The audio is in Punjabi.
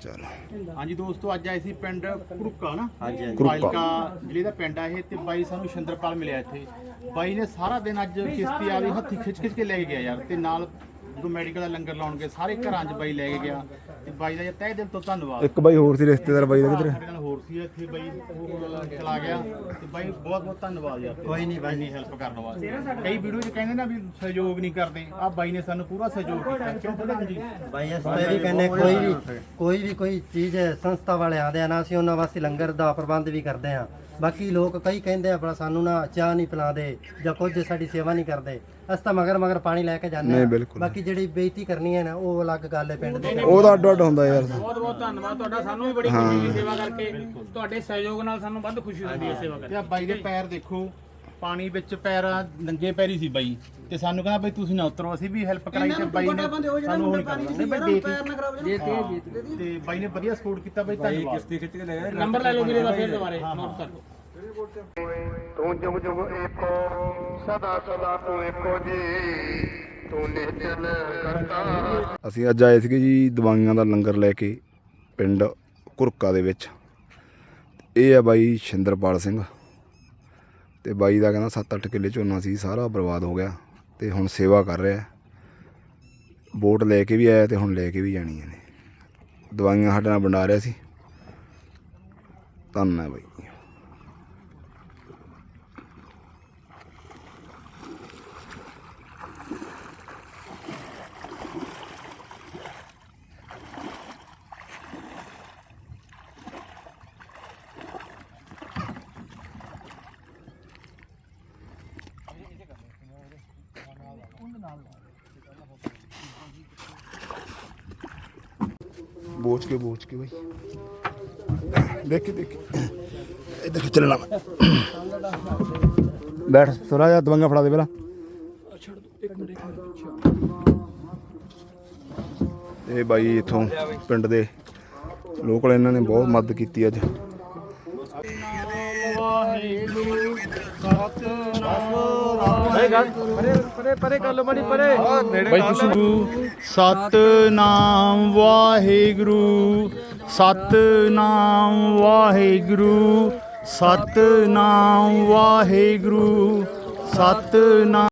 ਚਲੋ। ਹਾਂਜੀ ਦੋਸਤੋ ਅੱਜ ਆਏ ਸੀ ਪਿੰਡ ਕੁਰੁਕਾ ਨਾ? ਹਾਂਜੀ, ਹਾਂਜੀ। ਫਾਜ਼ਿਲਕਾ ਜ਼ਿਲ੍ਹੇ ਦਾ ਪਿੰਡ ਆ ਇਹ ਤੇ ਬਾਈ ਸਾਨੂੰ ਸ਼ਿੰਦਰਪਾਲ ਮਿਲਿਆ ਇੱਥੇ। ਬਾਈ ਨੇ ਸਾਰਾ ਦਿਨ ਅੱਜ ਕਿਸ਼ਤੀ ਆਦੀ ਹੱਥੀ ਖਿੱਚ ਖਿੱਚ ਕੇ ਲੈ ਕੇ ਗਿਆ ਯਾਰ। ਤੇ ਨਾਲ ਜਦੋਂ ਮੈਡੀਕਲ ਦਾ ਲੰਗਰ ਲਾਉਣਗੇ ਸਾਰੇ ਘਰਾਂ 'ਚ ਬਾਈ ਲੈ ਕੇ ਗਿਆ। ਤੇ ਬਾਈ ਦਾ ਤਹਿ ਦਿਲ ਤੋਂ ਧੰਨਵਾਦ। ਇੱਕ ਬਾਈ ਹੋਰ ਸੀ ਰਿਸ਼ਤੇਦਾਰ ਬਾਈ ਦਾ ਕਿਧਰ? ਸਾਡੇ ਨਾਲ ਹੋਰ ਸੀ ਇੱਥੇ ਬਾਈ ਉਹ ਚਲਾ ਗਿਆ। ਤੇ ਬਾਈ ਬਹੁਤ ਬਹੁਤ ਧੰਨਵਾਦ ਯਾਰ ਕੋਈ ਨਹੀਂ ਬਾਈ। ਇੰਨੀ ਹੈਲਪ ਕਰਨ ਵਾਸਤੇ। ਕਈ ਵੀਡੀਓ 'ਚ ਕਹਿੰਦੇ ਨਾ ਵੀ ਸਹਿਯੋਗ ਨਹੀਂ ਕਰਦੇ। ਆ ਬਾਈ ਨੇ ਸਾਨੂੰ ਪੂਰਾ ਸਹਿਯੋਗ ਕੀਤਾ। ਕਿਉਂ ਪ੍ਰਧਾਨ ਜੀ ਭਾਈ ਇਸ ਤੇ ਵੀ ਕਹਿੰਦੇ ਕੋਈ ਵੀ ਕੋਈ ਵੀ ਕੋਈ ਚੀਜ਼ ਸੰਸਥਾ ਵਾਲੇ ਆਉਂਦੇ ਆ ਨਾ ਅਸੀਂ ਉਹਨਾਂ ਵਾਸਤੇ ਲੰਗਰ ਦਾ ਪ੍ਰਬੰਧ ਵੀ ਕਰਦੇ ਆ ਬਾਕੀ ਲੋਕ ਕਈ ਕਹਿੰਦੇ ਆ ਬੜਾ ਸਾਨੂੰ ਨਾ ਚਾਹ ਨਹੀਂ ਪਿਲਾਉਂਦੇ ਜਾਂ ਕੁਝ ਸਾਡੀ ਸੇਵਾ ਨਹੀਂ ਕਰਦੇ। ਅਸੀਂ ਤਾਂ ਮਗਰ ਮਗਰ ਪਾਣੀ ਲੈ ਕੇ ਜਾਂਦੇ ਨਹੀਂ, ਆ ਬਿਲਕੁਲ। ਬਾਕੀ ਜਿਹੜੀ ਬੇਇੱਜ਼ਤੀ ਕਰਨੀ ਹੈ ਨਾ ਉਹ ਅਲੱਗ ਗੱਲ ਹੈ ਪਿੰਡ ਦੇ ਉਹਦਾ ਅੱਡ ਅੱਡ ਹੁੰਦਾ ਯਾਰ। ਬਹੁਤ ਬਹੁਤ ਧੰਨਵਾਦ। ਤੁਹਾਡਾ ਸਾਨੂੰ ਵੀ ਬੜੀ ਖੁਸ਼ੀ ਹੋਈ ਸੇਵਾ ਕਰਕੇ। ਤੁਹਾਡੇ ਸਹਿਯੋਗ ਨਾਲ ਸਾਨੂੰ ਵੱਧ ਖੁਸ਼ੀ ਹੁੰਦੀ ਹੈ ਸੇਵਾ ਕਰਕੇ। ਤੇ ਆ ਬਾਈ ਦੇ ਪੈਰ ਦੇਖੋ ਪਾਣੀ ਵਿੱਚ ਪੈਰ ਨੰਗੇ ਪੈਰੀ ਸੀ ਬਾਈ। ਤੇ ਸਾਨੂੰ ਕਹਿੰਦਾ ਬਈ ਤੁਸੀਂ ਨਾ ਉਤਰੋ ਅਸੀਂ ਵੀ ਹੈਲਪ ਕਰਾਈ ਤੇ ਬਾਈ ਨੇ ਸਾਨੂੰ ਉਹ ਨਹੀਂ ਕਰਨਾ। ਬਈ ਦੇਤੀ ਤੇ ਬਾਈ ਨੇ ਵਧੀਆ ਸਪੋਰਟ ਕੀਤਾ ਬਾਈ ਧੰਨਵਾਦ। ਨੰਬਰ ਲੈ ਲਓ ਵੀਰੇ ਦਾ ਫਿਰ ਦੁਬਾਰੇ ਨੋਟ ਕਰ ਲਓ। ਤੂੰ ਜੁਗ ਜੁਗ ਏਕੋ, ਸਦਾ ਸਦਾ ਤੂੰ ਏਕੋ ਜੀ। ਤੂੰ ਨਿਹਚਲ ਕਰਤਾ। ਅਸੀਂ ਅੱਜ ਆਏ ਸੀਗੇ ਜੀ ਦਵਾਈਆਂ ਦਾ ਲੰਗਰ ਲੈ ਕੇ ਪਿੰਡ ਕੁਰਕਾ ਦੇ ਵਿੱਚ। ਇਹ ਆ ਬਾਈ ਸ਼ਿੰਦਰਪਾਲ ਸਿੰਘ। ਤੇ ਬਾਈ ਦਾ ਕਹਿੰਦਾ 7-8 ਕਿੱਲੇ ਝੋਨਾ ਸੀ, ਸਾਰਾ ਬਰਬਾਦ ਹੋ ਗਿਆ ਤੇ ਹੁਣ ਸੇਵਾ ਕਰ ਰਿਹਾ। ਬੋਟ ਲੈ ਕੇ ਵੀ ਆਇਆ ਤੇ ਹੁਣ ਲੈ ਕੇ ਵੀ ਜਾਣੀ ਨੇ ਦਵਾਈਆਂ ਸਾਡੇ ਨਾਲ ਵੰਡਾ ਰਿਹਾ ਸੀ। ਧੰਨਵਾਦ ਬਾਈ। ਬੋਚ ਕੇ ਬੋਚ ਕੇ ਬਾਈ ਦੇਖੀ ਦੇਖੀ ਇੱਧਰ ਖਿੱਚ ਲੈਣਾ ਮੈਂ ਬੈਠ ਥੋੜਾ ਜਿਹਾ ਦਵਾਈਆਂ ਫੜਾ ਦੇ ਪਹਿਲਾਂ ਇਹ ਬਾਈ ਇਥੋਂ ਪਿੰਡ ਦੇ ਲੋਕਲ ਇਹਨਾਂ ਨੇ ਬਹੁਤ ਮਦਦ ਕੀਤੀ ਅੱਜ ਬਾਈ ਤੁਸੀਂ ਸਤਨਾਮ ਵਾਹਿਗੁਰੂ। ਸਤਨਾਮ ਵਾਹਿਗੁਰੂ। ਸਤਨਾਮ ਵਾਹਿਗੁਰੂ। ਸਤਨਾਮ